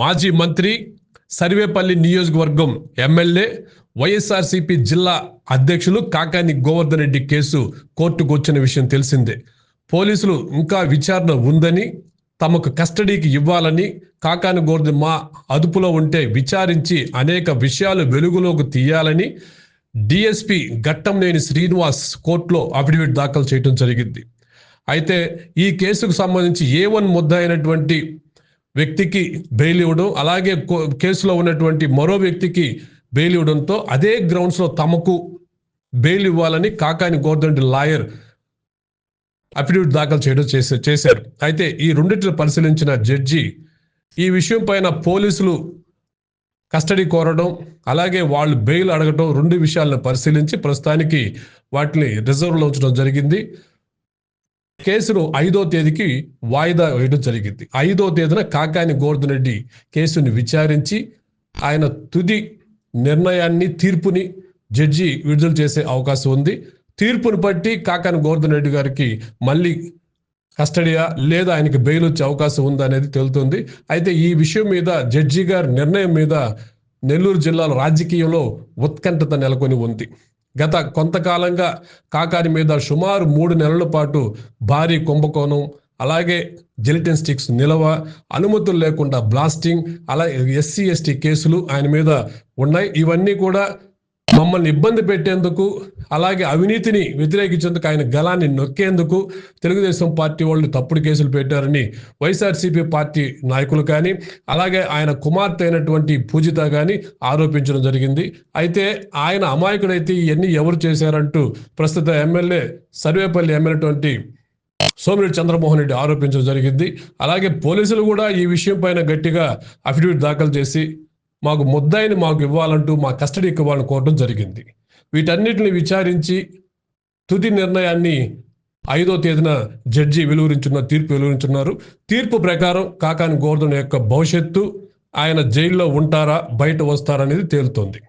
మాజీ మంత్రి సర్వేపల్లి నియోజకవర్గం ఎమ్మెల్యే వైఎస్ఆర్సీపీ జిల్లా అధ్యక్షులు కాకాని గోవర్ధన్ రెడ్డి కేసు కోర్టుకు వచ్చిన విషయం తెలిసిందే. పోలీసులు ఇంకా విచారణ ఉందని తమకు కస్టడీకి ఇవ్వాలని కాకాని గోవర్ధన్ మా అదుపులో ఉంటే విచారించి అనేక విషయాలు వెలుగులోకి తీయాలని డిఎస్పి ఘట్టంనేని శ్రీనివాస్ కోర్టులో అఫిడవిట్ దాఖలు చేయడం జరిగింది. అయితే ఈ కేసుకు సంబంధించి ఏ వన్ ముద్ద అయినటువంటి వ్యక్తికి బెయిల్ ఇవ్వడం అలాగే కో- కేసులో ఉన్నటువంటి మరో వ్యక్తికి బెయిల్ ఇవ్వడంతో అదే గ్రౌండ్స్లో తమకు బెయిల్ ఇవ్వాలని కాకాని గోర్ధంటి లాయర్ అఫిడవిట్ దాఖలు చేయడం చేసే చేశారు. అయితే ఈ రెండింటిని పరిశీలించిన జడ్జి ఈ విషయం పైన పోలీసులు కస్టడీ కోరడం అలాగే వాళ్ళు బెయిల్ అడగడం రెండు విషయాలను పరిశీలించి ప్రస్తుతానికి వాటిని రిజర్వ్లో ఉంచడం జరిగింది. కేసును ఐదో తేదీకి వాయిదా వేయడం జరిగింది. ఐదో తేదీన కాకాని గోవర్ధన్ రెడ్డి కేసుని విచారించి ఆయన తుది నిర్ణయాన్ని తీర్పుని జడ్జి విడుదల చేసే అవకాశం ఉంది. తీర్పును బట్టి కాకాని గోవర్ధన్ రెడ్డి గారికి మళ్ళీ కస్టడీయా లేదా ఆయనకి బెయిల్ వచ్చే అవకాశం ఉందా అనేది తెలుస్తుంది అయితే ఈ విషయం మీద జడ్జి గారి నిర్ణయం మీద నెల్లూరు జిల్లాలో రాజకీయంలో ఉత్కంఠత నెలకొని ఉంది. గత కొంతకాలంగా కాకాని మీద సుమారు మూడు నెలల పాటు భారీ కుంభకోణం అలాగే జెలిటిన్ స్టిక్స్ నిలవ అనుమతులు లేకుండా బ్లాస్టింగ్ అలా ఎస్సీ ఎస్టీ కేసులు ఆయన మీద ఉన్నాయి. ఇవన్నీ కూడా మమ్మల్ని ఇబ్బంది పెట్టేందుకు అలాగే అవినీతిని వ్యతిరేకించేందుకు ఆయన గలాన్ని నొక్కేందుకు తెలుగుదేశం పార్టీ వాళ్ళు తప్పుడు కేసులు పెట్టారని వైఎస్ఆర్సీపీ పార్టీ నాయకులు కానీ అలాగే ఆయన కుమార్తె అయినటువంటి పూజిత కానీ ఆరోపించడం జరిగింది. అయితే ఆయన అమాయకుడైతే ఇవన్నీ ఎవరు చేశారంటూ ప్రస్తుత ఎమ్మెల్యే సర్వేపల్లి ఎమ్మెల్యేటువంటి సోమిరెడ్డి చంద్రమోహన్ రెడ్డి ఆరోపించడం జరిగింది. అలాగే పోలీసులు కూడా ఈ విషయం పైన గట్టిగా అఫిడవిట్ దాఖలు చేసి మాకు ముద్దాయిని మాకు ఇవ్వాలంటూ మా కస్టడీకి ఇవ్వాలని కోరడం జరిగింది. వీటన్నిటిని విచారించి తుది నిర్ణయాన్ని ఐదో తేదీన జడ్జి వెలువరించున్న తీర్పు వెలువరించున్నారు. తీర్పు ప్రకారం కాకాని గోవర్ధన్ యొక్క భవిష్యత్తు ఆయన జైల్లో ఉంటారా బయట వస్తారా అనేది తేలుతోంది.